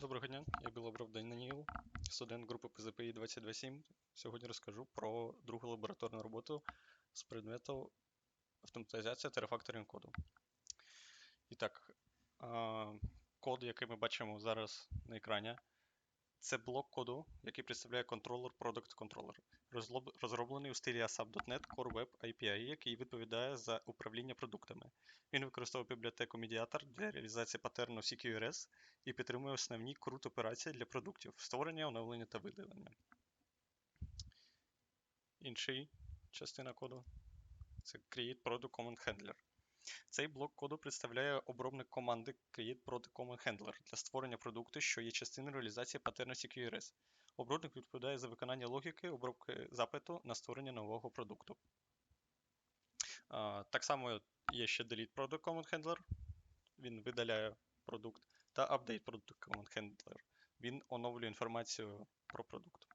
Доброго дня, я Білобров Даніїл, студент групи ПЗПІ 227. Сьогодні розкажу про другу лабораторну роботу з предмету автоматизація та рефакторинг коду. І так, код, який ми бачимо зараз на екрані, це блок коду, який представляє контролер Controller, розлоб- розроблений у стилі ASAP.NET Core Web API, який відповідає за управління продуктами. Він використовує бібліотеку Mediator для реалізації паттерну CQRS і підтримує основні крут операції для продуктів створення, оновлення та видалення. Інший частина коду це Create Product Command Handler. Цей блок коду представляє обробник команди Create Product Command Handler для створення продукту, що є частиною реалізації паттерну CQRS. Обробник відповідає за виконання логіки обробки запиту на створення нового продукту. Так само є ще Delete Product Command Handler. Він видаляє продукт та Update Product Command Handler. Він оновлює інформацію про продукт.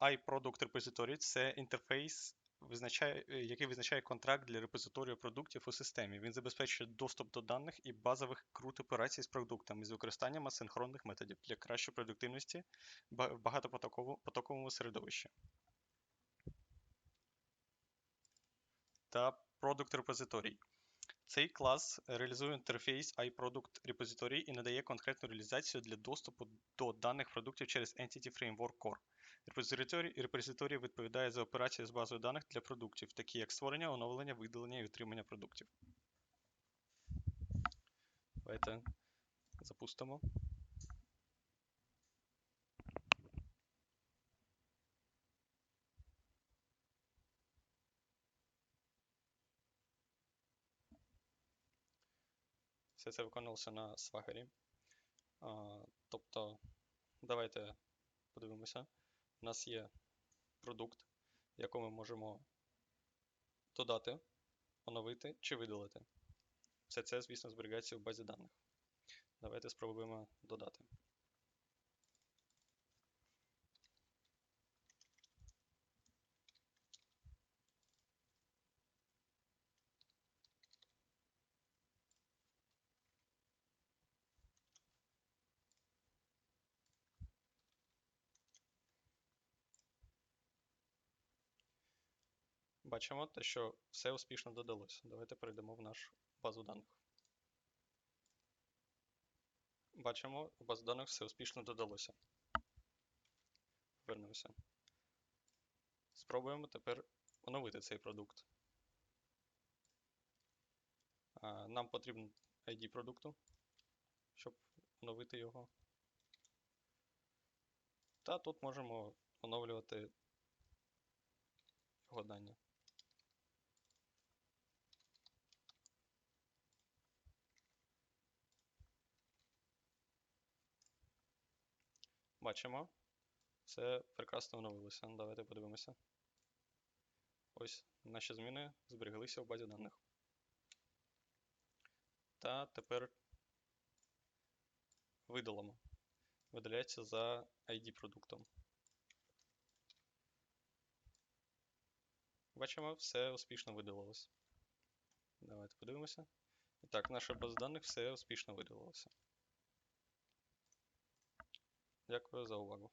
iProduct Repository – це інтерфейс, визначає, е, який визначає контракт для репозиторію продуктів у системі. Він забезпечує доступ до даних і базових крут операцій з продуктами з використанням асинхронних методів для кращої продуктивності в багатопотоковому потоковому середовищі. Та Product Repository. Цей клас реалізує інтерфейс iProduct Repository і надає конкретну реалізацію для доступу до даних продуктів через Entity Framework Core. Репозиторій, відповідає за операції з базою даних для продуктів, такі як створення, оновлення, видалення і утримання продуктів. Давайте запустимо. Все це виконувалося на. А, тобто, давайте подивимося. У нас є продукт, який ми можемо додати, оновити чи видалити. Все це, звісно, зберігається в базі даних. Давайте спробуємо додати. Бачимо те, що все успішно додалося. Давайте перейдемо в нашу базу даних. Бачимо, в базу даних все успішно додалося. Повернемося. Спробуємо тепер оновити цей продукт. Нам потрібен ID продукту, щоб оновити його. Та тут можемо оновлювати його дані. Бачимо, все прекрасно оновилося. Давайте подивимося. Ось наші зміни збереглися в базі даних. Та тепер видалимо. Видаляється за ID продуктом. Бачимо, все успішно видалилося. Давайте подивимося. І так, наша база даних все успішно видалилося. Дякую за увагу.